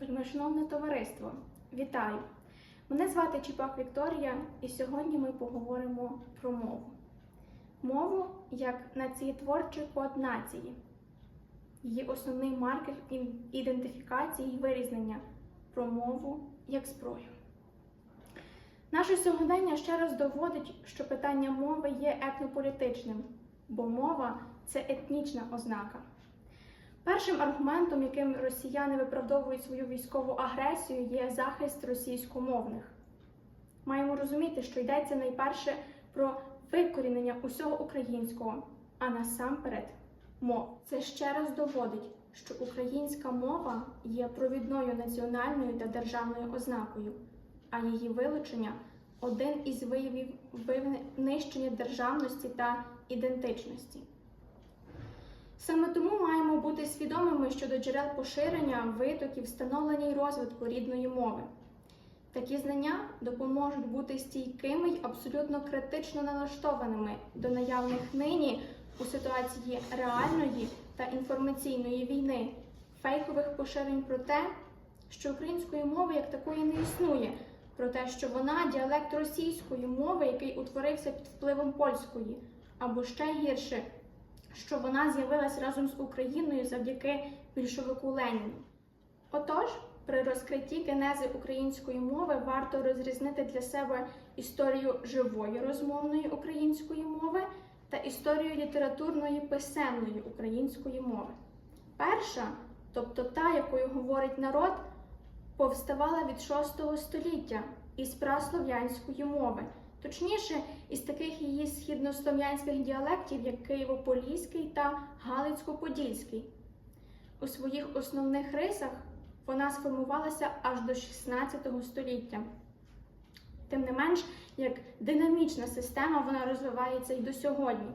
Вельмишановне товариство, вітаю! Мене звати Чіпак Вікторія, і сьогодні ми поговоримо про мову. Мову як націєтворчий код нації, її основний маркер ідентифікації і вирізнення про мову як зброю. Наше сьогодення ще раз доводить, що питання мови є етнополітичним, бо мова це етнічна ознака. Першим аргументом, яким росіяни виправдовують свою військову агресію, є захист російськомовних. Маємо розуміти, що йдеться найперше про викорінення усього українського, а насамперед мов. Це ще раз доводить, що українська мова є провідною національною та державною ознакою, а її вилучення один із виявів винищення державності та ідентичності. Саме тому бути свідомими щодо джерел поширення, витоків, встановлення і розвитку рідної мови. Такі знання допоможуть бути стійкими й абсолютно критично налаштованими до наявних нині у ситуації реальної та інформаційної війни, фейкових поширень про те, що української мови як такої не існує, про те, що вона діалект російської мови, який утворився під впливом польської, або ще гірше що вона з'явилась разом з Україною завдяки більшовику Леніну. Отож, при розкритті генези української мови варто розрізнити для себе історію живої розмовної української мови та історію літературної писемної української мови. Перша, тобто та, якою говорить народ, повставала від VI століття із праслов'янської мови, точніше, із таких її східнослов'янських діалектів, як Києво-Поліський та Галицько-Подільський. У своїх основних рисах вона сформувалася аж до XVI століття. Тим не менш, як динамічна система вона розвивається і до сьогодні.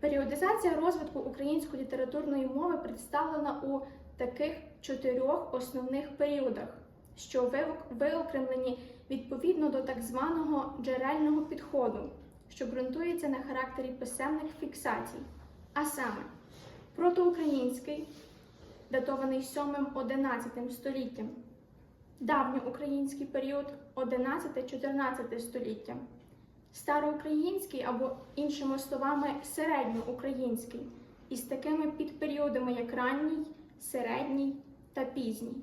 Періодизація розвитку української літературної мови представлена у таких чотирьох основних періодах, що виокремлені відповідно до так званого джерельного підходу, що ґрунтується на характері писемних фіксацій, а саме протоукраїнський, датований 7-11 століттям, давньоукраїнський період 11-14 століття, староукраїнський або, іншими словами, середньоукраїнський, із такими підперіодами, як ранній, середній та пізній.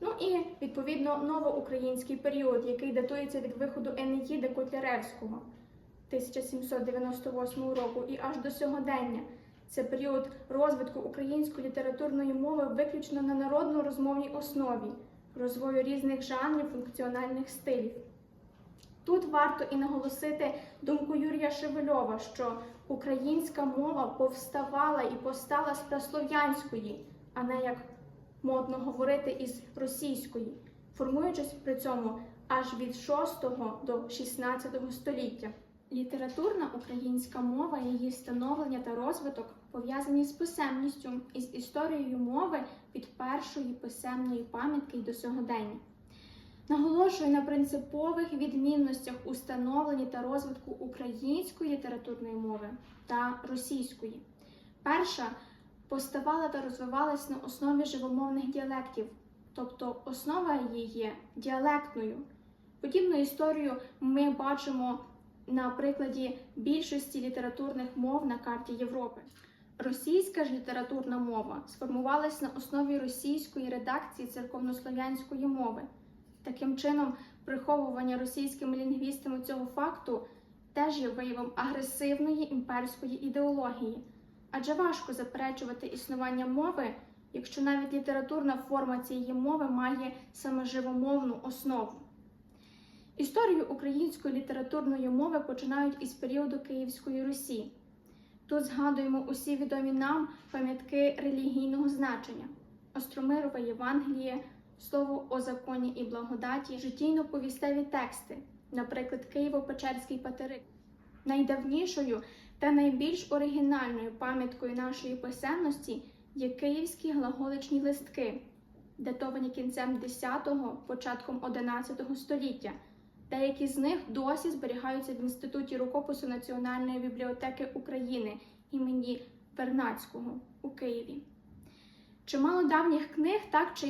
Ну і відповідно новоукраїнський період, який датується від виходу Енеїди Котляревського 1798 року і аж до сьогодення. Це період розвитку української літературної мови виключно на народно-розмовній основі, розвою різних жанрів функціональних стилів. Тут варто і наголосити думку Юрія Шевельова, що українська мова повставала і постала з праслов'янської, а не як модно говорити із російської, формуючись при цьому аж від 6 до 16 століття. Літературна українська мова, її становлення та розвиток пов'язані з писемністю і з історією мови від першої писемної пам'ятки й до сьогодення. Наголошую на принципових відмінностях у становленні та розвитку української літературної мови та російської. Перша поставала та розвивалась на основі живомовних діалектів, тобто основа її є діалектною. Подібну історію ми бачимо на прикладі більшості літературних мов на карті Європи. Російська ж літературна мова сформувалась на основі російської редакції церковнослов'янської мови. Таким чином, приховування російськими лінгвістами цього факту теж є виявом агресивної імперської ідеології. Адже важко заперечувати існування мови, якщо навіть літературна форма цієї мови має саме живомовну основу. Історію української літературної мови починають із періоду Київської Русі. Тут згадуємо усі відомі нам пам'ятки релігійного значення: Остромирова Євангеліє, слово о законі і благодаті, житійно-повістеві тексти, наприклад, Києво-Печерський патерик. Найдавнішою та найбільш оригінальною пам'яткою нашої писемності є київські глаголичні листки, датовані кінцем 10-го, початком 11 століття. Деякі з них досі зберігаються в Інституті рукопису Національної бібліотеки України імені Вернацького у Києві. Чимало давніх книг так чи